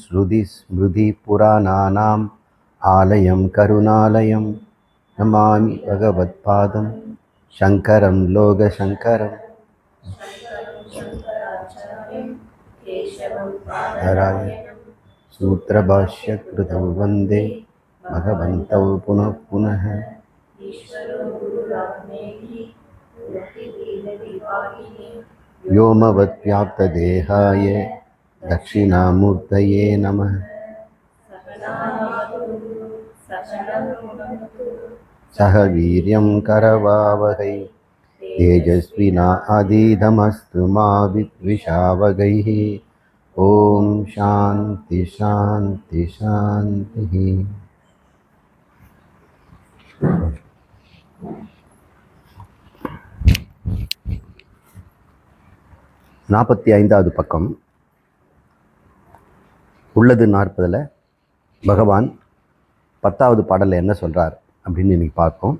श्रुतिस्मृतिपुराणानाम् आलयं करुणालयं नमामि भगवत्पादं शङ्करं लोकशङ्करम् धराय सूत्रभाष्यकृतौ वन्दे भगवन्तौ पुनः पुनः व्योमवत्व्याप्तदेहाय दक्षिणामूर्तये नमः सह वीर्यं करवावहै तेजस्विना अधीतमस्तु मा विद्विषावगैः ॐ शान्ति शान्ति शान्तिः நாற்பத்தி ஐந்தாவது பக்கம் உள்ளது நாற்பதில் பகவான் பத்தாவது பாடலில் என்ன சொல்கிறார் அப்படின்னு இன்றைக்கி பார்ப்போம்.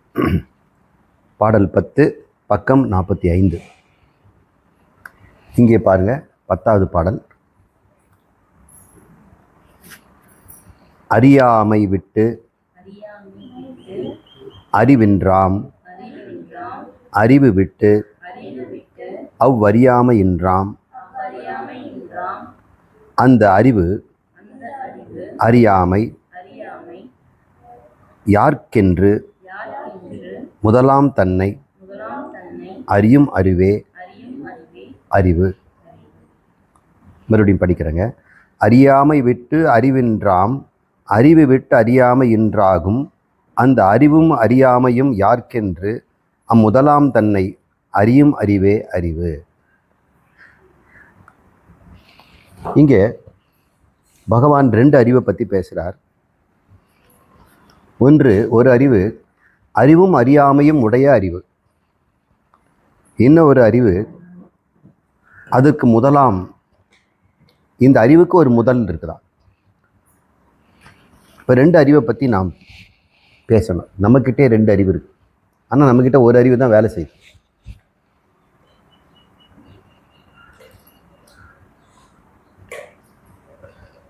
பாடல் பத்து பக்கம் நாற்பத்தி ஐந்து. இங்கே பாருங்கள் பத்தாவது பாடல். அறியாமை விட்டு அறிவின்றாம் அறிவு விட்டு அவ்வறியாமையின்றாம் அந்த அறிவு அறியாமை யார்க்கென்று முதலாம் தன்னை அறியும் அறிவே அறிவு மறுபடியும் படிக்கிறேங்க. அறியாமை விட்டு அறிவின்றாம் அறிவு விட்டு அறியாமை இன்றாகும் அந்த அறிவும் அறியாமையும் யார்க்கென்று? அம்முதலாம் தன்னை அறியும் அறிவே அறிவு. இங்கே பகவான் ரெண்டு அறிவை பற்றி பேசுகிறார் ஒன்று ஒரு அறிவு அறிவும் அறியாமையும் உடைய அறிவு. இன்னும் ஒரு அறிவு அதுக்கு முதலாம் இந்த அறிவுக்கு ஒரு முதல் இருக்குதா? இப்போ ரெண்டு அறிவை பற்றி நாம் பேசணும். நம்மக்கிட்டே ரெண்டு அறிவு இருக்குது ஆனால் நம்மக்கிட்ட ஒரு அறிவு தான் வேலை செய்யுது.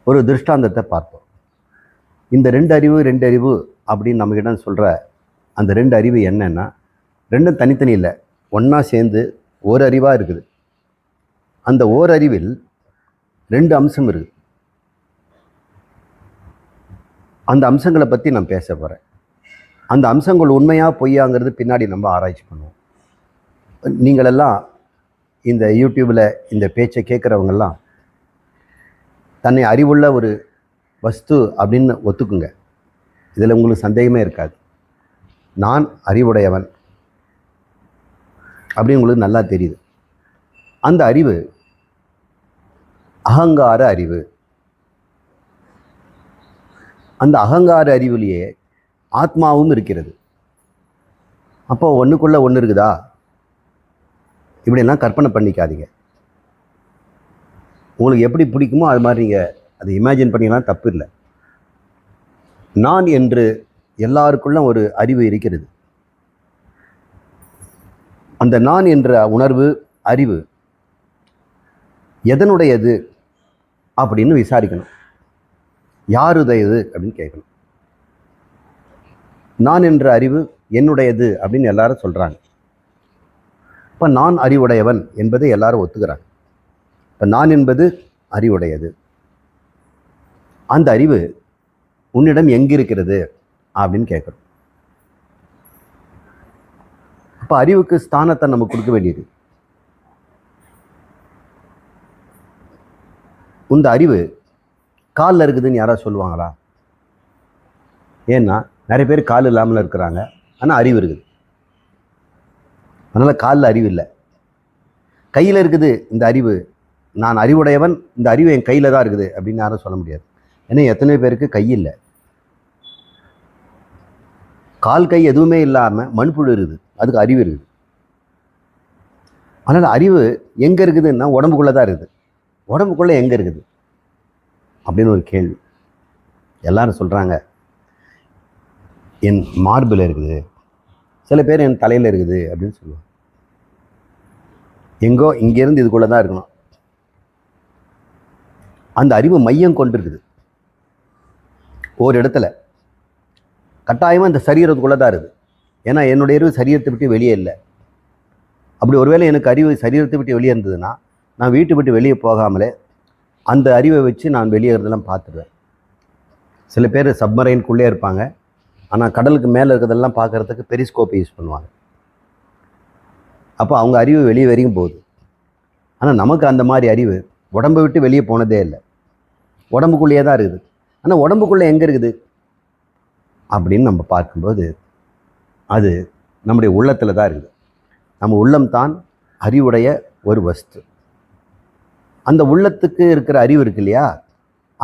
ஒரு திருஷ்டாந்தத்தை பார்ப்போம் இந்த ரெண்டு அறிவு ரெண்டு அறிவு அப்படின்னு நம்மக்கிட்ட சொல்கிற அந்த ரெண்டு அறிவு என்னென்னா ரெண்டும் தனித்தனி இல்லை. ஒன்றா சேர்ந்து ஒரு அறிவாக இருக்குது. அந்த ஓர் அறிவில் ரெண்டு அம்சம் இருக்குது. அந்த அம்சங்களை பற்றி நான் பேச போகிறேன் அந்த அம்சங்கள் உண்மையாக பொய்யாங்கிறது பின்னாடி நம்ம ஆராய்ச்சி பண்ணுவோம். நீங்களெல்லாம் இந்த யூடியூப்பில் இந்த பேச்சை கேட்குறவங்கெல்லாம் தன்னை அறிவுள்ள ஒரு வஸ்து அப்படின்னு ஒத்துக்குங்க. இதில் உங்களுக்கு சந்தேகமே இருக்காது. நான் அறிவுடையவன். அப்படின்னு உங்களுக்கு நல்லா தெரியுது. அந்த அறிவு அகங்கார அறிவு. அந்த அகங்கார அறிவிலேயே ஆத்மாவும் இருக்கிறது. அப்போ ஒன்றுக்குள்ளே ஒன்று இருக்குதா? இப்படியெல்லாம் கற்பனை பண்ணிக்காதீங்க. உங்களுக்கு எப்படி பிடிக்குமோ அது மாதிரி நீங்கள் அதை இமேஜின் பண்ணிக்கலாம் தப்பு இல்லை. நான் என்று எல்லாருக்குள்ள ஒரு அறிவு இருக்கிறது. அந்த நான் என்ற உணர்வு அறிவு எதனுடையது அப்படின்னு விசாரிக்கணும். யாருடையது அப்படின்னு கேட்கணும். நான் என்ற அறிவு என்னுடையது அப்படின்னு எல்லாரும் சொல்கிறாங்க இப்போ நான் அறிவுடையவன் என்பதை எல்லாரும் ஒத்துக்கிறாங்க. இப்போ நான் என்பது அறிவுடையது. அந்த அறிவு உன்னிடம் எங்கிருக்கிறது அப்படின்னு கேட்குறோம். அப்போ அறிவுக்கு ஸ்தானத்தை நம்ம கொடுக்க வேண்டியது. இந்த அறிவு காலில் இருக்குதுன்னு யாராவது சொல்லுவாங்களா? ஏன்னா நிறைய பேர் கால் இல்லாமல் இருக்கிறாங்க. ஆனால் அறிவு இருக்குது. அதனால் காலில் அறிவு இல்லை. கையில் இருக்குது இந்த அறிவு. நான் அறிவுடையவன் இந்த அறிவு என் கையில் தான் இருக்குது அப்படின்னு யாரும் சொல்ல முடியாது. ஏன்னா எத்தனை பேருக்கு கை இல்லை. கால் கை எதுவுமே இல்லாமல் மண்புழு இருக்குது. அதுக்கு அறிவு இருக்குது. அதனால் அறிவு எங்கே இருக்குதுன்னா உடம்புக்குள்ளே தான் இருக்குது. உடம்புக்குள்ளே எங்கே இருக்குது? அப்படின்னு ஒரு கேள்வி. எல்லாரும் சொல்கிறாங்க என் மார்பில் இருக்குது. சில பேர் என் தலையில் இருக்குது. அப்படின்னு சொல்லுவாங்க. எங்கோ இங்கேருந்து இதுக்குள்ளே தான் இருக்கணும். அந்த அறிவு மையம் கொண்டிருக்குது. ஒரு இடத்துல கட்டாயமாக இந்த சரீரத்துக்குள்ளே தான் இருக்குது. ஏன்னா என்னுடைய அறிவு சரீரத்தை விட்டு வெளியே இல்லை. அப்படி ஒருவேளை எனக்கு அறிவு சரீரத்தை விட்டு வெளியே இருந்ததுன்னா நான் வீட்டை விட்டு வெளியே போகாமலே அந்த அறிவை வச்சு நான் வெளியேறதெல்லாம் பார்த்துருவேன் சில பேர் சப்மரைனுக்குள்ளே இருப்பாங்க. ஆனால் கடலுக்கு மேலே இருக்கிறதெல்லாம் பார்க்குறதுக்கு பெரிஸ்கோப்பை யூஸ் பண்ணுவாங்க. அப்போ அவங்க அறிவு வெளியே வரைக்கும் போகுது ஆனால் நமக்கு அந்த மாதிரி அறிவு உடம்பை விட்டு வெளியே போனதே இல்லை. உடம்புக்குள்ளேயே தான் இருக்குது. ஆனால் உடம்புக்குள்ளே எங்கே இருக்குது? அப்படின்னு நம்ம பார்க்கும்போது அது நம்முடைய உள்ளத்தில் தான் இருக்குது. நம்ம உள்ளம்தான் அறிவுடைய ஒரு வஸ்து. அந்த உள்ளத்துக்கு இருக்கிற அறிவு இருக்கு இல்லையா?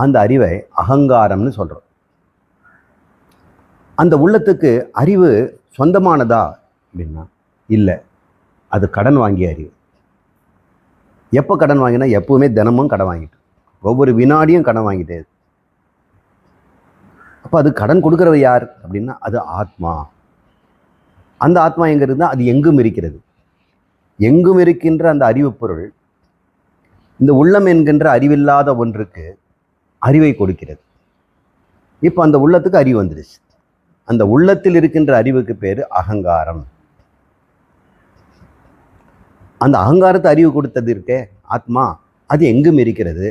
அந்த அறிவை அகங்காரம்னு சொல்கிறோம் அந்த உள்ளத்துக்கு அறிவு சொந்தமானதா அப்படின்னா இல்லை. அது கடன் வாங்கிய அறிவு. எப்போ கடன் வாங்கினா எப்போவுமே தினமும் கடன் வாங்கிட்டு ஒவ்வொரு வினாடியும் கடன் வாங்கிட்டே அப்போ அது கடன் கொடுக்குறவ யார் அப்படின்னா அது ஆத்மா. அந்த ஆத்மா எங்கே இருந்தால் அது எங்கும் இருக்கிறது. எங்கும் இருக்கின்ற அந்த அறிவுப் பொருள் இந்த உள்ளம் என்கின்ற அறிவில்லாத ஒன்றுக்கு அறிவை கொடுக்கிறது. இப்போ அந்த உள்ளத்துக்கு அறிவு வந்துடுச்சு அந்த உள்ளத்தில் இருக்கின்ற அறிவுக்கு பேர் அகங்காரம். அந்த அகங்காரத்தை அறிவு கொடுத்தது இருக்கே ஆத்மா அது எங்கும் இருக்கிறது.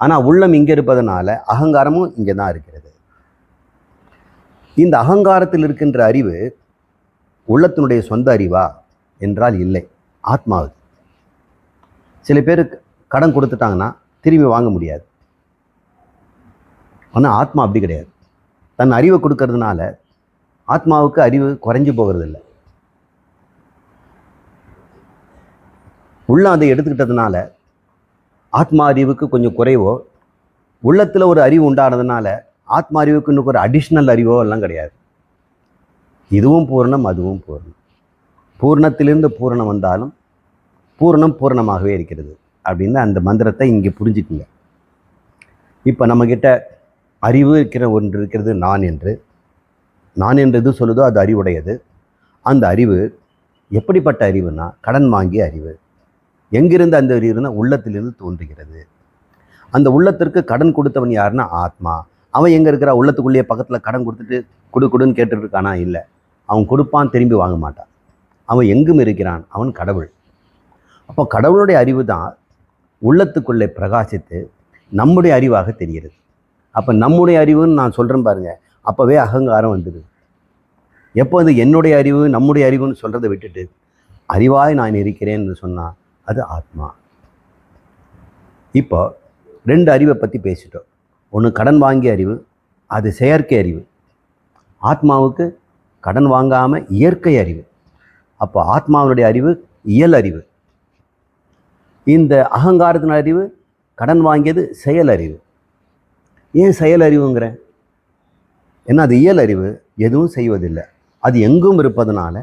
ஆனால் உள்ளம் இங்கே இருப்பதனால அகங்காரமும் இங்கே தான் இருக்கிறது. இந்த அகங்காரத்தில் இருக்கின்ற அறிவு உள்ளத்தினுடைய சொந்த அறிவா என்றால் இல்லை ஆத்மாவுக்கு சில பேர் கடன் கொடுத்துட்டாங்கன்னா திரும்பி வாங்க முடியாது. ஆனால் ஆத்மா அப்படி கிடையாது. தன் அறிவை கொடுக்கறதுனால ஆத்மாவுக்கு அறிவு குறைஞ்சு போகிறது இல்லை உள்ளே அதை எடுத்துக்கிட்டதுனால ஆத்மா அறிவுக்கு கொஞ்சம் குறைவோ உள்ளத்தில் ஒரு அறிவு உண்டானதுனால ஆத்மா அறிவுக்கு இன்னும் ஒரு அடிஷ்னல் அறிவோ எல்லாம் கிடையாது. இதுவும் பூரணம் அதுவும் பூரணம். பூர்ணத்திலிருந்து பூரணம் வந்தாலும் பூரணம் பூரணமாகவே இருக்கிறது அப்படின்னு அந்த மந்திரத்தை இங்கே புரிஞ்சுக்குங்க. இப்போ நம்மக்கிட்ட அறிவு இருக்கிற ஒன்று இருக்கிறது நான் என்று. நான் என்று எது சொல்லுதோ அது அறிவுடையது. அந்த அறிவு எப்படிப்பட்ட அறிவுனா கடன் வாங்கிய அறிவு. எங்கிருந்து அந்த அறிவுனா உள்ளத்திலிருந்து தோன்றுகிறது. அந்த உள்ளத்திற்கு கடன் கொடுத்தவன் யாருன்னா ஆத்மா. அவன் எங்கே இருக்கிறா? உள்ளத்துக்குள்ளேயே பக்கத்தில் கடன் கொடுத்துட்டு கொடு கொடுன்னு கேட்டுட்டு இருக்கானா இல்லை. அவன் கொடுப்பான் திரும்பி வாங்க மாட்டான். அவன் எங்கும் இருக்கிறான்? அவன் கடவுள். அப்போ கடவுளுடைய அறிவு தான் உள்ளத்துக்குள்ளே பிரகாசித்து நம்முடைய அறிவாக தெரிகிறது. அப்போ நம்முடைய அறிவுன்னு நான் சொல்கிறேன் பாருங்கள் அப்போவே அகங்காரம் வந்துடுது. எப்போ வந்து என்னுடைய அறிவு நம்முடைய அறிவுன்னு சொல்கிறத விட்டுட்டு அறிவாய் நான் இருக்கிறேன்னு சொன்னால் அது ஆத்மா. இப்போ ரெண்டு அறிவை பற்றி பேசிட்டோம். ஒன்று கடன் வாங்கிய அறிவு அது செயற்கை அறிவு. ஆத்மாவுக்கு கடன் வாங்காமல் இயற்கை அறிவு. அப்போ ஆத்மாவினுடைய அறிவு இயல் அறிவு. இந்த அகங்காரத்தின் அறிவு கடன் வாங்கியது செயல் அறிவு. ஏன் செயல் அறிவுங்கிறேன் ஏன்னா அது இயல் அறிவு எதுவும் செய்வதில்லை. அது எங்கும் இருப்பதனால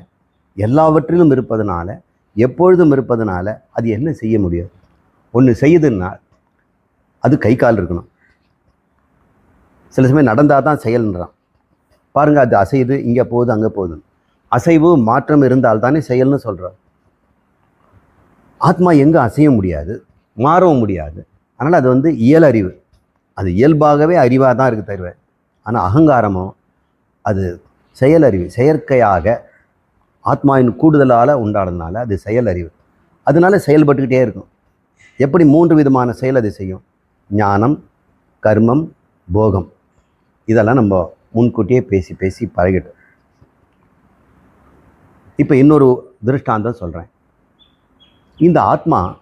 எல்லாவற்றிலும் இருப்பதனால எப்பொழுதும் இருப்பதனால அது என்ன செய்ய முடியும்? ஒன்று செய்யுதுன்னா அது கை கால் இருக்கணும். சில சமயம் நடந்தால் தான் செயல்ன்றான். பாருங்கள் அது அசையுது இங்கே போகுது அங்கே போகுது அசைவு மாற்றம் இருந்தால் தானே செயல்னு சொல்கிறார் ஆத்மா எங்கே அசைய முடியாது மாறவும் முடியாது. அதனால் அது வந்து இயல் அறிவு அது இயல்பாகவே அறிவாக தான் இருக்குது தருவேன் ஆனால் அகங்காரமோ அது செயல் அறிவு செயற்கையாக ஆத்மாவின் கூடுதலால் உண்டானதுனால அது செயல் அறிவு. அதனால செயல்பட்டுக்கிட்டே இருக்கும். எப்படி மூன்று விதமான செயல் அது செய்யும்? ஞானம் கர்மம் போகம். இதெல்லாம் நம்ம முன்கூட்டியே பேசி பேசி பழகிட்டோம். இப்போ இன்னொரு திருஷ்டாந்தம் சொல்கிறேன் இந்த ஆத்மா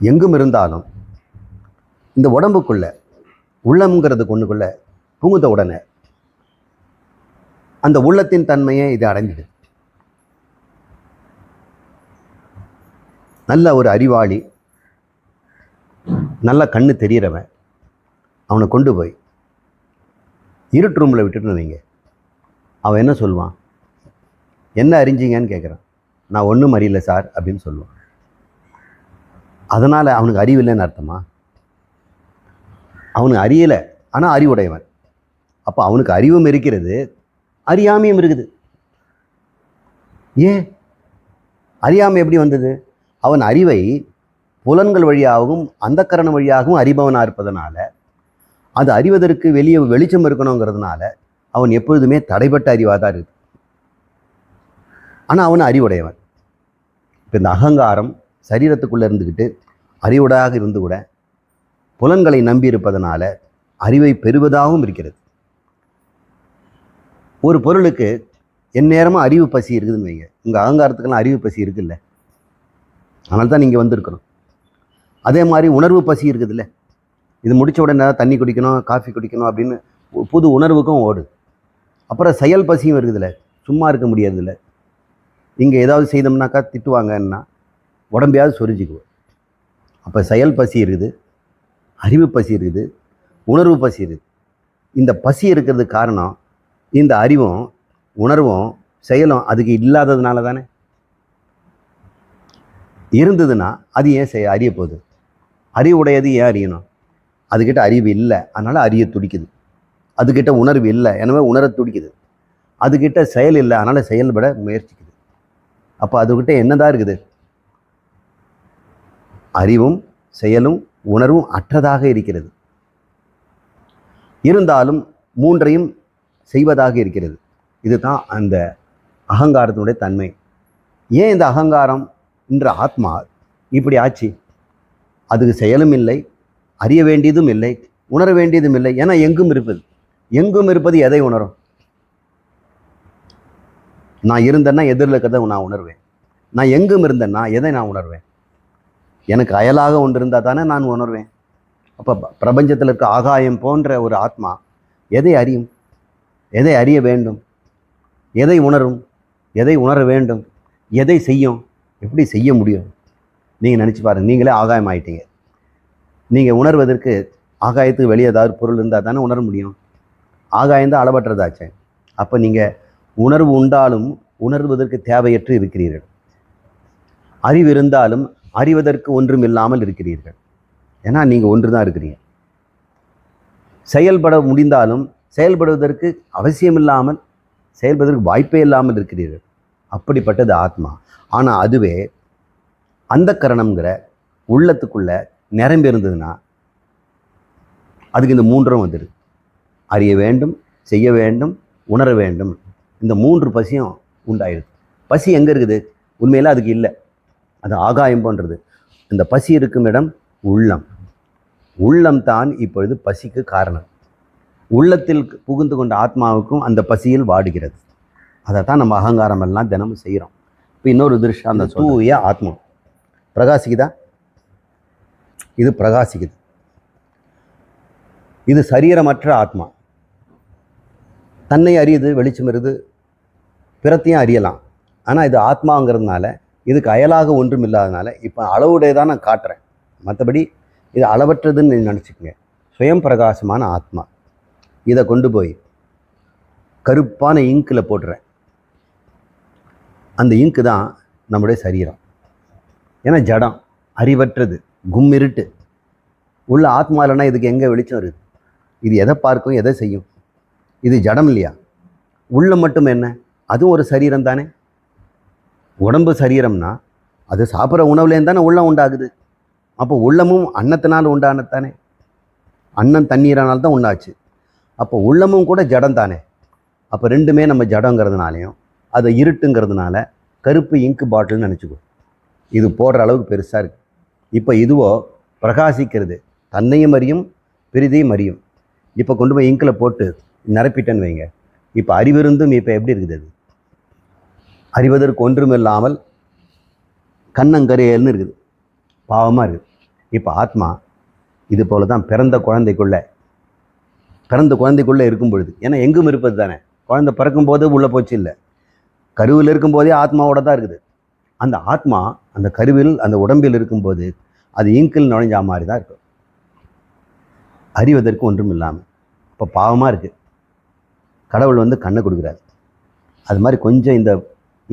எங்கும் இருந்தாலும் இந்த உடம்புக்குள்ள உள்ளம்ங்கிறது கொண்டுக்குள்ளே புகுந்த உடனே அந்த உள்ளத்தின் தன்மையை இது அடைந்தது நல்ல ஒரு அறிவாளி நல்ல கண்ணு தெரிகிறவன் அவனை கொண்டு போய் இருட்டு ரூமில் விட்டுட்டு வைங்க அவன் என்ன சொல்லுவான்? என்ன அறிஞ்சீங்கன்னு கேட்குறான் நான் ஒன்றும் அறியல சார் அப்படின்னு சொல்லுவான். அதனால் அவனுக்கு அறிவு இல்லைன்னு அர்த்தமா? அவனுக்கு அறியலை ஆனால் அறிவுடையவன். அப்போ அவனுக்கு அறிவும் இருக்கிறது அறியாமையும் இருக்குது. ஏன்? அறியாமை எப்படி வந்தது? அவன் அறிவை புலன்கள் வழியாகவும் அந்த கரணம் வழியாகவும் அறிபவனாக இருப்பதனால அது அறிவதற்கு வெளியே வெளிச்சம் இருக்கணுங்கிறதுனால அவன் எப்பொழுதுமே தடைப்பட்ட அறிவாக தான் இருக்கு. ஆனால் அவன் அறிவுடையவன். இப்போ இந்த அகங்காரம் சரீரத்துக்குள்ளே இருந்துக்கிட்டு அறிவுடையாக இருந்து கூட புலன்களை நம்பி இருப்பதனால அறிவை பெறுவதாகவும் இருக்கிறது. ஒரு பொருளுக்கு எந்நேரமும் அறிவு பசி இருக்குதுன்னு வைங்க. உங்கள் அகங்காரத்துக்கெல்லாம் அறிவு பசி இருக்குல்ல. அதனால தான் நீங்கள் வந்திருக்கணும். அதே மாதிரி உணர்வு பசி இருக்குதுல்ல. இது முடித்த உடனே தண்ணி குடிக்கணும் காஃபி குடிக்கணும் அப்படின்னு புது உணர்வுக்கும் ஓடு. அப்புறம் செயல் பசியும் இருக்குதுல்ல. சும்மா இருக்க முடியாதுல்ல. இங்கே ஏதாவது செய்தோம்னாக்கா திட்டுவாங்கன்னா உடம்பையாவது சொரிஞ்சுக்குவோம். அப்போ செயல் பசி இருக்குது அறிவு பசி இருக்குது உணர்வு பசி இருக்குது. இந்த பசி இருக்கிறதுக்கு காரணம் இந்த அறிவும் உணர்வும் செயலும் அதுக்கு இல்லாததுனால தானே? இருந்ததுன்னா அது ஏன் செய்ய அறிய போகுது? அறிவுடையது ஏன் அறியணும்? அதுக்கிட்ட அறிவு இல்லை. அதனால் அறிய துடிக்குது. அதுக்கிட்ட உணர்வு இல்லை. எனவே உணர துடிக்குது. அதுக்கிட்ட செயல் இல்லை. அதனால் செயல்பட முயற்சிக்குது. அப்போ அதுக்கிட்ட என்னதான் இருக்குது? அறிவும் செயலும் உணர்வும் அற்றதாக இருக்கிறது. இருந்தாலும் மூன்றையும் செய்வதாக இருக்கிறது. இதுதான் அந்த அகங்காரத்தினுடைய தன்மை. ஏன் இந்த அகங்காரம் என்ற ஆத்மா இப்படி ஆச்சு? அதுக்கு செயலும் இல்லை அறிய வேண்டியதும் இல்லை உணர வேண்டியதும் இல்லை ஏன்னா எங்கும் இருப்பது. எங்கும் இருப்பது எதை உணரும்? நான் இருந்தேன்னா எதிரில் இருக்கிறத நான் உணர்வேன். நான் எங்கும் இருந்தேன்னா எதை நான் உணர்வேன்? எனக்கு அயலாக ஒன்று இருந்தால் தானே நான் உணர்வேன். அப்போ பிரபஞ்சத்தில் இருக்க ஆகாயம் போன்ற ஒரு ஆத்மா எதை அறியும்? எதை அறிய வேண்டும்? எதை உணரும்? எதை உணர வேண்டும்? எதை செய்யும்? எப்படி செய்ய முடியும்? நீங்கள் நினச்சி பாருங்கள் நீங்களே ஆகாயம் ஆயிட்டீங்க. நீங்கள் உணர்வதற்கு ஆகாயத்துக்கு வெளியே ஏதாவது பொருள் இருந்தால் தானே உணர முடியும். ஆகாயம் தான் அளவற்றதாச்சே. அப்போ நீங்கள் உணர்வு உண்டாலும் உணர்வதற்கு தேவையற்று இருக்கிறீர்கள். அறிவு இருந்தாலும் அறிவதற்கு ஒன்றும் இல்லாமல் இருக்கிறீர்கள். ஏன்னா நீங்கள் ஒன்று தான் இருக்கிறீங்க. செயல்பட முடிந்தாலும் செயல்படுவதற்கு அவசியமில்லாமல் செயல்படுவதற்கு வாய்ப்பே இல்லாமல் இருக்கிறீர்கள். அப்படிப்பட்டது ஆத்மா. ஆனால் அதுவே அந்த கரணம்ங்கிற உள்ளத்துக்குள்ள நிரம்பி இருந்ததுன்னா அதுக்கு இந்த மூன்றும் வந்துடுது அறிய வேண்டும் செய்ய வேண்டும் உணர வேண்டும். இந்த மூன்று பசியும் உண்டாயிடுது பசி எங்கே இருக்குது? உண்மையில் அதுக்கு இல்லை. அது ஆகாயம் போன்றது. இந்த பசி இருக்கும் இடம் உள்ளம். உள்ளம் தான் இப்பொழுது பசிக்கு காரணம். உள்ளத்தில் புகுந்து கொண்ட ஆத்மாவுக்கும் அந்த பசியில் வாடுகிறது. அதை தான் நம்ம அகங்காரம் எல்லாம் தினமும் செய்கிறோம். இப்போ இன்னொரு திருஷ்டாந்த தூய ஆத்மா. பிரகாசிக்குதா? இது பிரகாசிக்குது. இது சரீரமற்ற ஆத்மா. தன்னை அறியுது வெளிச்சம் இருக்குது பிறத்தையும் அறியலாம். ஆனால் இது ஆத்மாங்கிறதுனால இதுக்கு அயலாக ஒன்றும் இல்லாதனால இப்போ அளவுடைய தான் நான் காட்டுறேன். மற்றபடி இது அளவற்றதுன்னு நினச்சிக்கங்க. சுயம் பிரகாசமான ஆத்மா. இதை கொண்டு போய் கருப்பான இங்கில் போடுறேன் அந்த இங்கு தான் நம்முடைய சரீரம். ஏன்னா ஜடம் அறிவற்றது கும்மிருட்டு. உள்ள ஆத்மா இல்லைன்னா இதுக்கு எங்கே வெளிச்சம் இருக்குது இது எதை பார்க்கும் எதை செய்யும்? இது ஜடம் இல்லையா? உள்ள மட்டும் என்ன? அதுவும் ஒரு சரீரம் தானே? உடம்பு சரீரம்னா அது சாப்பிட்ற உணவுலேருந்து தானே உள்ளம் உண்டாகுது. அப்போ உள்ளமும் அன்னத்தினால் உண்டானதானே அன்னம் தண்ணீரானால் தான் உண்டாச்சு. அப்போ உள்ளமும் கூட ஜடம் தானே? அப்போ ரெண்டுமே நம்ம ஜடங்கிறதுனாலையும் அதை இருட்டுங்கிறதுனால கருப்பு இங்கு பாட்டில்னு நினச்சிக்கோ. இது போடுற அளவுக்கு பெருசாக இருக்குது இப்போ இதுவோ பிரகாசிக்கிறது தன்னையும் அறியும் பிரிதையும் அறியும். இப்போ கொண்டு போய் இங்கில் போட்டு நிரப்பிட்டேன்னு வைங்க. இப்போ அறிவிருந்தும் இப்போ எப்படி இருக்குது அது? அறிவதற்கு ஒன்றும் இல்லாமல் கண்ணங்கரையல்னு இருக்குது. பாவமாக இருக்குது. இப்போ ஆத்மா இது போல தான் பிறந்த குழந்தைக்குள்ளே பிறந்த குழந்தைக்குள்ளே இருக்கும் பொழுது. ஏன்னா எங்கும் இருப்பது தானே. குழந்தை பிறக்கும்போது உள்ளே போச்சு இல்லை. கருவில் இருக்கும்போதே ஆத்மாவோட தான் இருக்குது. அந்த ஆத்மா அந்த கருவில் அந்த உடம்பில் இருக்கும்போது அது இங்கில் நுழைஞ்சா மாதிரி தான் இருக்கும். அறிவதற்கு ஒன்றும் இல்லாமல். இப்போ பாவமாக இருக்குது கடவுள் வந்து கண்ணை கொடுக்குறாரு. அது மாதிரி கொஞ்சம் இந்த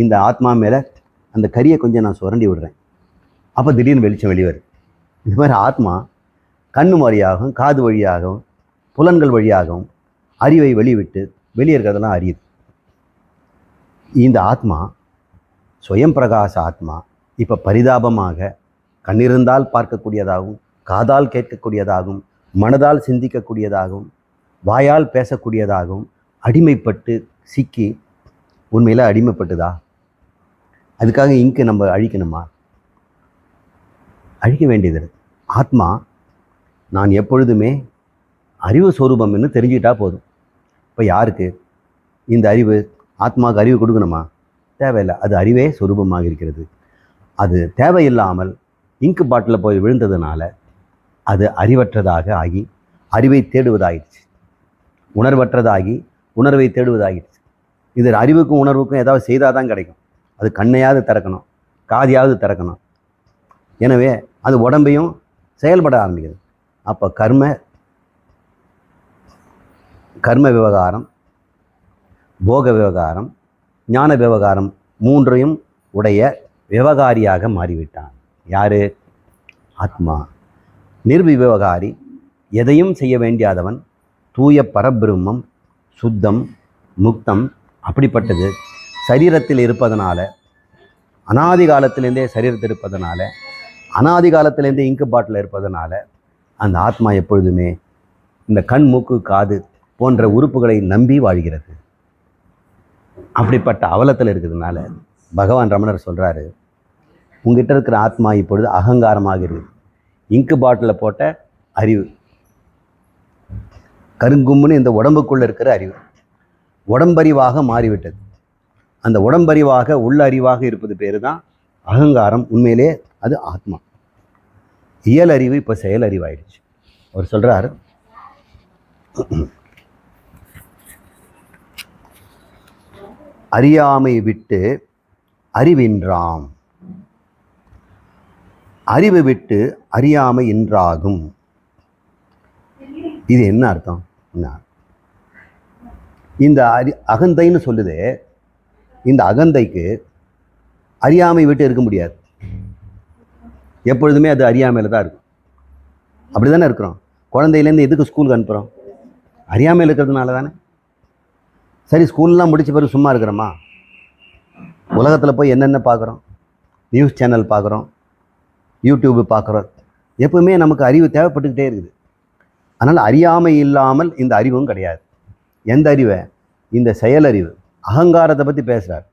இந்த ஆத்மா மேலே அந்த கரியை கொஞ்சம் நான் சுரண்டி விடுறேன். அப்போ திடீர்னு வெளிச்சம் வெளிவரும். இந்த இது மாதிரி ஆத்மா கண்ணு வழியாகவும் காது வழியாகவும் புலன்கள் வழியாகவும் அறிவை வெளிவிட்டு வெளியே இருக்கிறதெல்லாம் அறியுது. இந்த ஆத்மா சுயம் பிரகாச ஆத்மா இப்போ பரிதாபமாக கண்ணிருந்தால் பார்க்கக்கூடியதாகவும் காதால் கேட்கக்கூடியதாகவும் மனதால் சிந்திக்கக்கூடியதாகவும் வாயால் பேசக்கூடியதாகவும் அடிமைப்பட்டு சிக்கி உண்மையில் அடிமைப்பட்டுதா? அதுக்காக இங்கு நம்ம அழிக்கணுமா? அழிக்க வேண்டியது ஆத்மா நான் எப்பொழுதுமே அறிவு சொரூபம்னு தெரிஞ்சுக்கிட்டா போதும். இப்போ யாருக்கு? இந்த அறிவு ஆத்மாவுக்கு அறிவு கொடுக்கணுமா? தேவையில்லை. அது அறிவே சொரூபமாக இருக்கிறது. அது தேவையில்லாமல் இங்கு பாட்டில் போய் விழுந்ததுனால அது அறிவற்றதாக ஆகி அறிவை தேடுவதாகிடுச்சு உணர்வற்றதாகி உணர்வை தேடுவதாகிடுச்சு இது அறிவுக்கும் உணர்வுக்கும் ஏதாவது செய்தால் தான் கிடைக்கும். அது கண்ணையாவது திறக்கணும் காதியாவது திறக்கணும். எனவே அது உடம்பையும் செயல்பட ஆரம்பிக்குது. அப்போ கர்ம கர்ம விவகாரம் போக விவகாரம் ஞான விவகாரம் மூன்றையும் உடைய விவகாரியாக மாறிவிட்டான். யாரு? ஆத்மா. நிர்விவகாரி எதையும் செய்ய வேண்டியாதவன் தூய பரபிரம்மம் சுத்தம் முக்தம் அப்படிப்பட்டது. சரீரத்தில் இருப்பதனால அனாதி காலத்திலேருந்தே சரீரத்தில் இருப்பதனால அனாதி காலத்திலேருந்தே இங்கு பாட்டில் இருப்பதனால அந்த ஆத்மா எப்பொழுதுமே இந்த கண் மூக்கு காது போன்ற உறுப்புகளை நம்பி வாழ்கிறது. அப்படிப்பட்ட அவலத்தில் இருக்கிறதுனால பகவான் ரமணர் சொல்கிறாரு உங்ககிட்ட இருக்கிற ஆத்மா இப்பொழுது அகங்காரமாக இருக்குது. இங்கு பாட்டில் போட்ட அறிவு கருங்கும்முன்னு இந்த உடம்புக்குள்ளே இருக்கிற அறிவு உடம்பறிவாக மாறிவிட்டது. அந்த உடம்பறிவாக உள்ளறிவாக இருப்பது பேர் தான் அகங்காரம். உண்மையிலே அது ஆத்மா. இயல் அறிவு இப்போ செயல் அறிவாயிடுச்சு அவர் சொல்கிறார் அறியாமை விட்டு அறிவின்றாம். அறிவு விட்டு அறியாமை என்றாகும் இது என்ன அர்த்தம்? என்ன? இந்த அறி அகந்தைன்னு சொல்லுது இந்த அகந்தைக்கு அறியாமை விட்டு இருக்க முடியாது. எப்பொழுதுமே அது அறியாமையில் தான் இருக்கும். அப்படி தானே இருக்கிறோம்? குழந்தையிலேருந்து எதுக்கு ஸ்கூலுக்கு அனுப்புகிறோம் அறியாமையில் இருக்கிறதுனால தானே சரி ஸ்கூல்லாம் முடிச்ச பிறகு சும்மா இருக்கிறோமா? உலகத்தில் போய் என்னென்ன பார்க்குறோம்? நியூஸ் சேனல் பார்க்குறோம். யூடியூப் பார்க்குறோம். எப்பவுமே நமக்கு அறிவு தேவைப்பட்டுக்கிட்டே இருக்குது. அதனால் அறியாமை இல்லாமல் இந்த அறிவும் கிடையாது. எந்த அறிவை? இந்த செயலறிவு. அகங்காரத்தை பற்றி பேசுகிறார்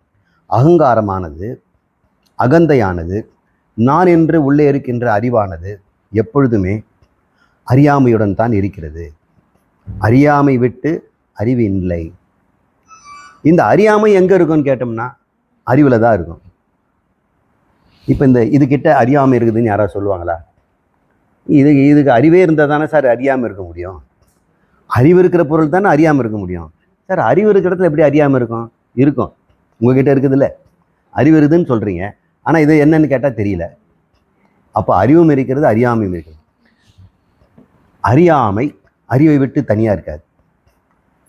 அகங்காரமானது அகந்தையானது நான் என்று உள்ளே இருக்கின்ற அறிவானது எப்பொழுதுமே அறியாமையுடன் தான் இருக்கிறது. அறியாமை விட்டு அறிவு இல்லை. இந்த அறியாமை எங்கே இருக்கும்னு கேட்டோம்னா அறிவில் தான் இருக்கும். இப்போ இந்த இதுக்கிட்ட அறியாமை இருக்குதுன்னு யாராவது சொல்லுவாங்களா? இது இதுக்கு அறிவே இருந்தால் தானே சார் அறியாமல் இருக்க முடியும். அறிவு இருக்கிற பொருள் தானே அறியாமல் இருக்க முடியும். சார் அறிவு இருக்கிற இடத்துல எப்படி அறியாமல் இருக்கும்? இருக்கும். உங்ககிட்ட இருக்குதுல்ல. அறிவு இருக்குதுன்னு சொல்கிறீங்க ஆனால் இது என்னன்னு கேட்டால் தெரியல. அப்போ அறிவும் இருக்கிறது அறியாமையும் இருக்கிறது. அறியாமை அறிவை விட்டு தனியாக இருக்காது.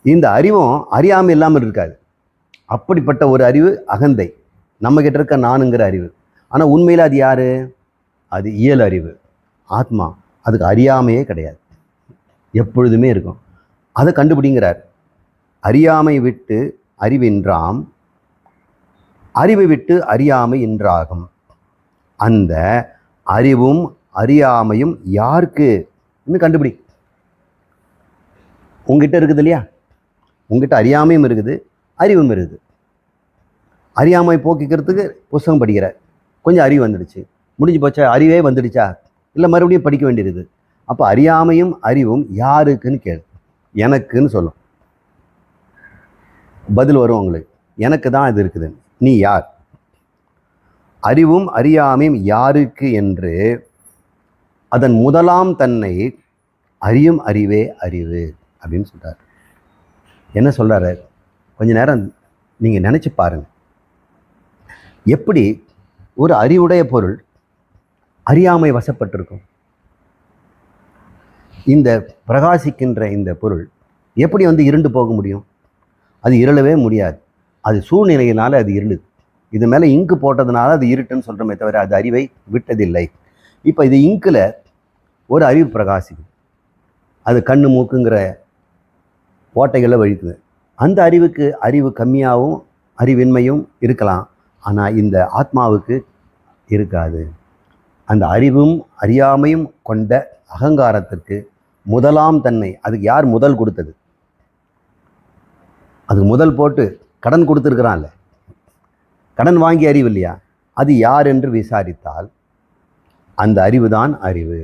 இந்த அறிவும் அறியாமை இல்லாமல் இருக்காது. அப்படிப்பட்ட ஒரு அறிவு அகந்தை. நம்மக்கிட்ட இருக்க நானுங்கிற அறிவு. ஆனால் உண்மையில் அது யார்? அது இயல் அறிவு. ஆத்மா. அதுக்கு அறியாமையே கிடையாது. எப்பொழுதுமே இருக்கும். அதை கண்டுபிடிங்கிறார். அறியாமை விட்டு அறிவின்றாம். அறிவை விட்டு அறியாமை என்றாகும் அந்த அறிவும் அறியாமையும் யாருக்கு? இன்னும் கண்டுபிடி. உங்ககிட்ட இருக்குது இல்லையா? உங்ககிட்ட அறியாமையும் இருக்குது. அறிவும் இருக்குது. அறியாமை போக்கிக்கிறதுக்கு புஸ்தகம் படிக்கிற கொஞ்சம் அறிவு வந்துடுச்சு. முடிஞ்சு போச்சா அறிவே வந்துடுச்சா? இல்லை மறுபடியும் படிக்க வேண்டியது அப்போ அறியாமையும் அறிவும் யாருக்குன்னு கேளு. எனக்குன்னு சொல்லும் பதில் வரும் உங்களுக்கு. எனக்கு தான் இது இருக்குது. நீ யார்? அறிவும் அறியாமையும் யாருக்கு என்று அதன் முதலாம் தன்னை அறியும் அறிவே அறிவு அப்படின்னு சொல்கிறார் என்ன சொல்கிறாரு கொஞ்ச நேரம் நீங்கள் நினச்சி பாருங்கள் எப்படி ஒரு அறிவுடைய பொருள் அறியாமை வசப்பட்டிருக்கும்? இந்த பிரகாசிக்கின்ற இந்த பொருள் எப்படி வந்து இருண்டு போக முடியும்? அது இருளவே முடியாது. அது சூழ்நிலையினால் அது இருளுது இது மேலே இங்கு போட்டதுனால அது இருட்டுன்னு சொல்கிறோமே தவிர அது அறிவை விட்டதில்லை. இப்போ இது இங்கில் ஒரு அறிவு பிரகாசிக்குது அது கண்ணு மூக்குங்கிற ஓட்டைகளை வழிக்குது. அந்த அறிவுக்கு அறிவு கம்மியாகவும் அறிவின்மையும் இருக்கலாம். ஆனால் இந்த ஆத்மாவுக்கு இருக்காது. அந்த அறிவும் அறியாமையும் கொண்ட அகங்காரத்திற்கு முதலாம் தன்மை அதுக்கு யார் முதல் கொடுத்தது? அதுக்கு முதல் போட்டு கடன் கொடுத்துருக்குறான்ல. கடன் வாங்கி அறிவு இல்லையா? அது யார் என்று விசாரித்தால் அந்த அறிவு தான் அறிவு.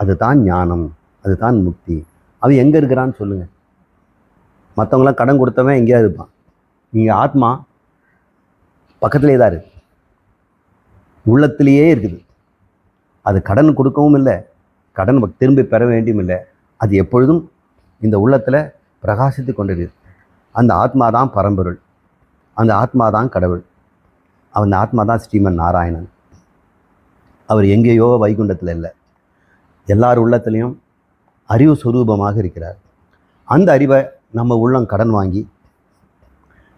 அதுதான் ஞானம் அதுதான் முக்தி. அவன் எங்கே இருக்கிறான்னு சொல்லுங்கள் மற்றவங்களாம் கடன் கொடுத்தவன் எங்கேயாவது இருப்பான். இங்கே ஆத்மா பக்கத்துலேயே தான் இருக்குது உள்ளத்திலேயே இருக்குது. அது கடன் கொடுக்கவும் இல்லை. கடன் திரும்பி பெற வேண்டியும் இல்லை. அது எப்பொழுதும் இந்த உள்ளத்தில் பிரகாசித்து கொண்டது அந்த ஆத்மா தான் பரம்பொருள். அந்த ஆத்மா தான் கடவுள். அந்த ஆத்மா தான் ஸ்ரீமன் நாராயணன். அவர் எங்கேயோ வைகுண்டத்தில் இல்லை. எல்லார் உள்ளத்துலேயும் அறிவு சுரூபமாக இருக்கிறார். அந்த அறிவை நம்ம உள்ளம் கடன் வாங்கி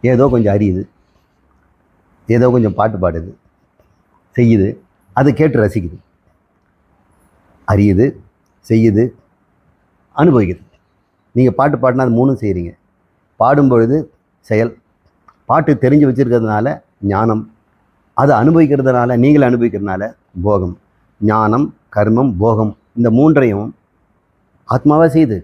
ஏதோ கொஞ்சம் அறியுது ஏதோ கொஞ்சம் பாட்டு பாடுது செய்யுது அதை கேட்டு ரசிக்குது. அறியுது செய்யுது அனுபவிக்குது. நீங்கள் பாட்டு பாடினா அது மூணும் செய்கிறீங்க பாடும்பொழுது செயல். பாட்டு தெரிஞ்சு வச்சுருக்கிறதுனால ஞானம். அதை அனுபவிக்கிறதுனால நீங்கள் அனுபவிக்கிறதுனால போகம். ஞானம் கர்மம் போகம். இந்த மூன்றையும் ஆத்மாவாக செய்யுது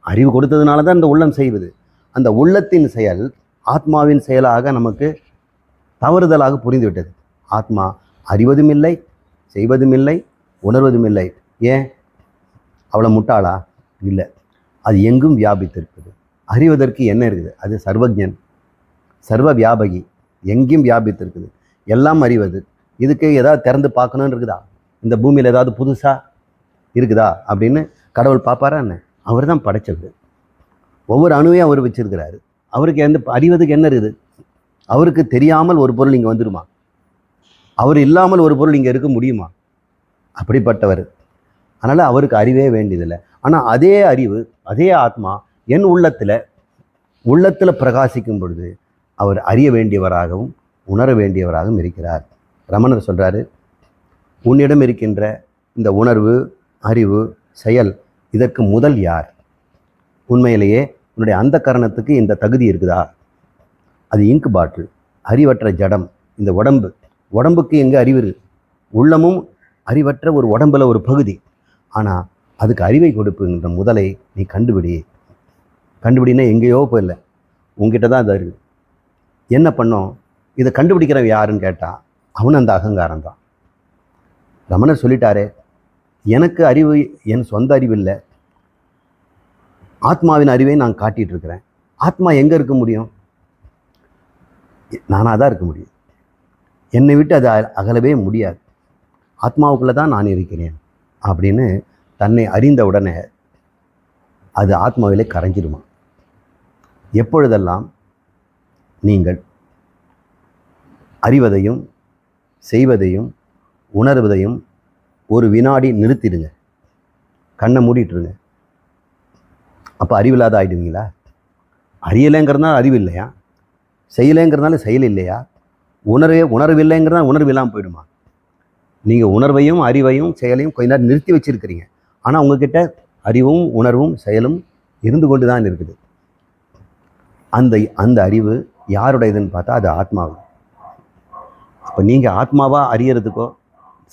அறிவு கொடுத்ததுனால தான் இந்த உள்ளம் செய்வது. அந்த உள்ளத்தின் செயல் ஆத்மாவின் செயலாக நமக்கு தவறுதலாக புரிந்துவிட்டது. ஆத்மா அறிவதும் இல்லை செய்வதும் இல்லை உணர்வதும் இல்லை ஏன்? அவ்வளோ முட்டாளா? இல்லை. அது எங்கும் வியாபித்திருக்குது அறிவதற்கு என்ன இருக்குது? அது சர்வஜன் சர்வ வியாபகி எங்கேயும் வியாபித்திருக்குது. எல்லாம் அறிவது. இதுக்கு ஏதாவது திறந்து பார்க்கணும்னு இருக்குதா? இந்த பூமியில் ஏதாவது புதுசாக இருக்குதா? அப்படின்னு கடவுள் பார்ப்பாரா என்ன? அவர் தான் படைச்சது ஒவ்வொரு அணுவையும் அவர் வச்சிருக்கிறாரு. அவருக்கு எந்த அறிவதுக்கு என்ன இருக்குது? அவருக்கு தெரியாமல் ஒரு பொருள் இங்கே வந்துடுமா அவர் இல்லாமல் ஒரு பொருள் இங்கே இருக்க முடியுமா? அப்படிப்பட்டவர். அதனால் அவருக்கு அறிவே வேண்டியதில்லை. ஆனால் அதே அறிவு அதே ஆத்மா என் உள்ளத்தில் உள்ளத்தில் பிரகாசிக்கும் பொழுது அவர் அறிய வேண்டியவராகவும் உணர வேண்டியவராகவும் இருக்கிறார். ரமணர் சொல்கிறாரு உன்னிடம் இருக்கின்ற இந்த உணர்வு அறிவு செயல் இதற்கு முதல் யார்? உண்மையிலேயே உன்னுடைய அந்த கரணத்துக்கு இந்த தகுதி இருக்குதா? அது இங்கு பாட்டில். அறிவற்ற ஜடம். இந்த உடம்பு. உடம்புக்கு எங்கே அறிவு உள்ளமும் அறிவற்ற ஒரு உடம்புல ஒரு பகுதி. ஆனால் அதுக்கு அறிவை கொடுப்புங்கிற முதலை நீ கண்டுபிடி. கண்டுபிடினா எங்கேயோ போயிடல உங்ககிட்ட தான் அது இருக்குது என்ன பண்ணோம்? இதை கண்டுபிடிக்கிறவன் யாருன்னு கேட்டால் அவன் அந்த அகங்காரம் தான். ரமணர் சொல்லிட்டாரே எனக்கு அறிவு என் சொந்த அறிவு இல்லை. ஆத்மாவின் அறிவை நான் காட்டிகிட்டு இருக்கிறேன். ஆத்மா எங்கே இருக்க முடியும்? நானாக தான் இருக்க முடியும். என்னை விட்டு அது அகலவே முடியாது. ஆத்மாவுக்குள்ளே தான் நான் இருக்கிறேன் அப்படின்னு தன்னை அறிந்த உடனே அது ஆத்மாவிலே கரைஞ்சிடுமா எப்பொழுதெல்லாம் நீங்கள் அறிவதையும் செய்வதையும் உணர்வதையும் ஒரு வினாடி நிறுத்திடுங்க. கண்ணை மூடிட்டுருங்க. அப்போ அறிவில்லாத ஆயிடுவீங்களா? அறியலைங்கிறதுனால அறிவு இல்லையா செய்யலைங்கிறதுனால செயல் இல்லையா உணர்வே உணர்வில்லைங்கிறதா உணர்வு இல்லாமல் போயிடுமா? நீங்கள் உணர்வையும் அறிவையும் செயலையும் கொஞ்ச நேரம் நிறுத்தி வச்சுருக்கிறீங்க. ஆனால் உங்ககிட்ட அறிவும் உணர்வும் செயலும் இருந்து கொண்டு தான் இருக்குது. அந்த அந்த அறிவு யாருடையதுன்னு பார்த்தா அது ஆத்மாவு. அப்போ நீங்கள் ஆத்மாவாக அறியறதுக்கோ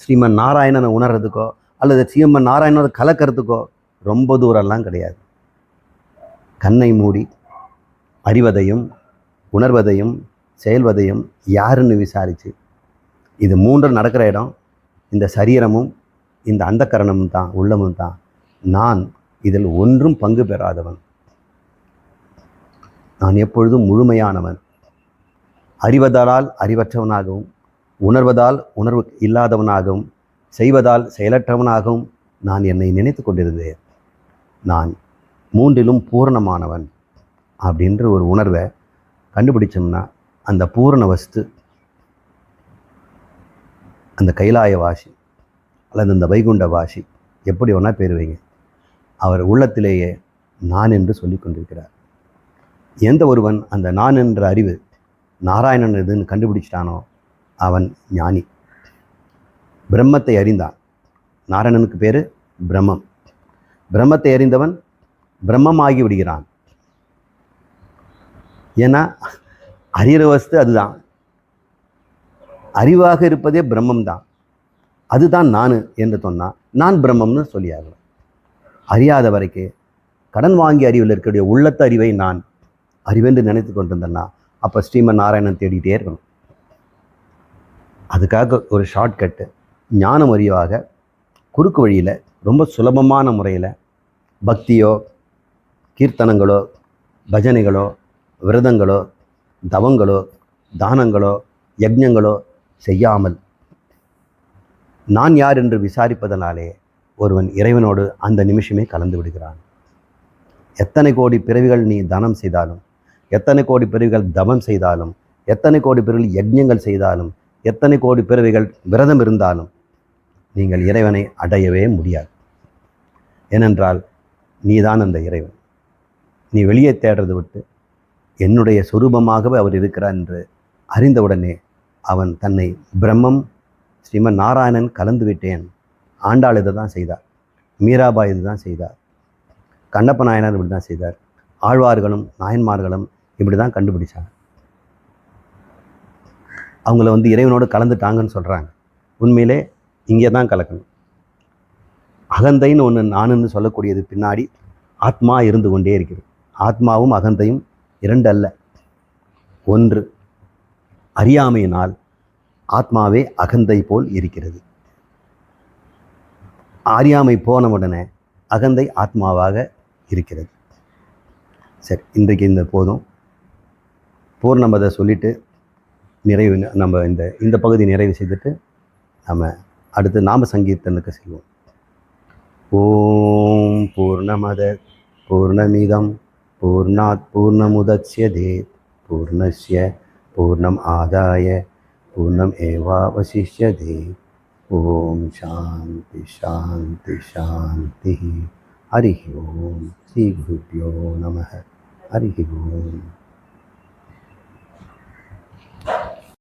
ஸ்ரீமன் நாராயணனை உணர்றதுக்கோ அல்லது ஸ்ரீமன் நாராயணனை கலக்கிறதுக்கோ ரொம்ப தூரம்லாம் கிடையாது. கண்ணை மூடி அறிவதையும் உணர்வதையும் செயல்வதையும் யாருன்னு விசாரித்து இது மூன்று நடக்கிற இடம் இந்த சரீரமும் இந்த அந்தக்கரணமும் தான் உள்ளமும் தான். நான் இதில் ஒன்றும் பங்கு பெறாதவன். நான் எப்பொழுதும் முழுமையானவன். அறிவதால் அறிவற்றவனாகவும் உணர்வதால் உணர்வு இல்லாதவனாகவும் செய்வதால் செயலற்றவனாகவும் நான் என்னை நினைத்து கொண்டிருந்தேன். நான் மூன்றிலும் பூரணமானவன் அப்படின்ற ஒரு உணர்வை கண்டுபிடிச்சோம்னா அந்த பூரண வஸ்து அந்த கைலாய வாசி அல்லது அந்த வைகுண்ட வாசி எப்படி ஒன்றா பேர் வைங்க அவர் உள்ளத்திலேயே நான் என்று சொல்லி கொண்டிருக்கிறார். எந்த ஒருவன் அந்த நான் என்ற அறிவு நாராயணன் எதுன்னு கண்டுபிடிச்சிட்டானோ அவன் ஞானி. பிரம்மத்தை அறிந்தான். நாராயணனுக்கு பேர் பிரம்மம். பிரம்மத்தை அறிந்தவன் பிரம்மமாகி விடுகிறான். ஏன்னா அறிகிற வஸ்து அதுதான். அறிவாக இருப்பதே பிரம்மம் தான் அதுதான் நான் என்று சொன்னால் நான் பிரம்மம்னு சொல்லியாகணும். அறியாத வரைக்கும் கடன் வாங்கி அறிவில் இருக்கக்கூடிய உள்ளத்த அறிவை நான் அறிவென்று நினைத்து கொண்டிருந்தேன்னா அப்போ ஸ்ரீமன் நாராயணன் தேடிகிட்டே இருக்கணும். அதுக்காக ஒரு ஷார்ட்கட்டு ஞானம் அறிவாக குறுக்கு வழியில் ரொம்ப சுலபமான முறையில் பக்தியோ கீர்த்தனங்களோ பஜனைகளோ விரதங்களோ தவங்களோ தானங்களோ யஜ்ஞங்களோ செய்யாமல் நான் யார் என்று விசாரிப்பதனாலே ஒருவன் இறைவனோடு அந்த நிமிஷமே கலந்து விடுகிறான். எத்தனை கோடி பிறவிகள் நீ தனம் செய்தாலும் எத்தனை கோடி பிறவிகள் தவம் செய்தாலும் எத்தனை கோடி பிறவிகள் யஜ்ஞங்கள் செய்தாலும் எத்தனை கோடி பிறவிகள் விரதம் இருந்தாலும் நீங்கள் இறைவனை அடையவே முடியாது. ஏனென்றால் நீதான் அந்த இறைவன். நீ வெளியே தேடுறது விட்டு என்னுடைய சொரூபமாகவே அவர் இருக்கிறார் என்று அறிந்தவுடனே அவன் தன்னை பிரம்மம் ஸ்ரீமன் நாராயணன் கலந்து விட்டேன். ஆண்டாள் இதை தான் செய்தார். மீராபாய் இது தான் செய்தார். கண்ணப்ப நாயனார் இப்படி தான் செய்தார். ஆழ்வார்களும் நாயன்மார்களும் இப்படி தான் கண்டுபிடிச்சாங்க. அவங்கள வந்து இறைவனோடு கலந்துட்டாங்கன்னு சொல்கிறாங்க உண்மையிலே இங்கே தான் கலக்கணும். அகந்தைன்னு ஒன்று நானுன்னு சொல்லக்கூடியது பின்னாடி ஆத்மா இருந்து கொண்டே இருக்கிறது ஆத்மாவும் அகந்தையும் இரண்டு அல்ல ஒன்று அறியாமையினால் ஆத்மாவே அகந்தை போல் இருக்கிறது. அறியாமை போன உடனே அகந்தை ஆத்மாவாக இருக்கிறது. சரி இன்றைக்கு இந்த போதும். பூர்ணமதை சொல்லிட்டு நிறைவு நம்ம இந்த இந்த பகுதி நிறைவு செய்துட்டு நம்ம அடுத்து நாம சங்கீர்த்தனுக்கு செல்வோம். ஓம் பூர்ணமத பூர்ணமிதம் பூர்ணாத் பூர்ணமுதட்சியதே பூர்ணஸ்ய பூர்ணம் ஆதாய பூர்ணம் ஏவாவசிஷ்யதே. ஓம் சாந்தி சாந்தி சாந்தி. ஹரி ஓம் ஸ்ரீ குருப்பியோ நம ஹரி ஓம்.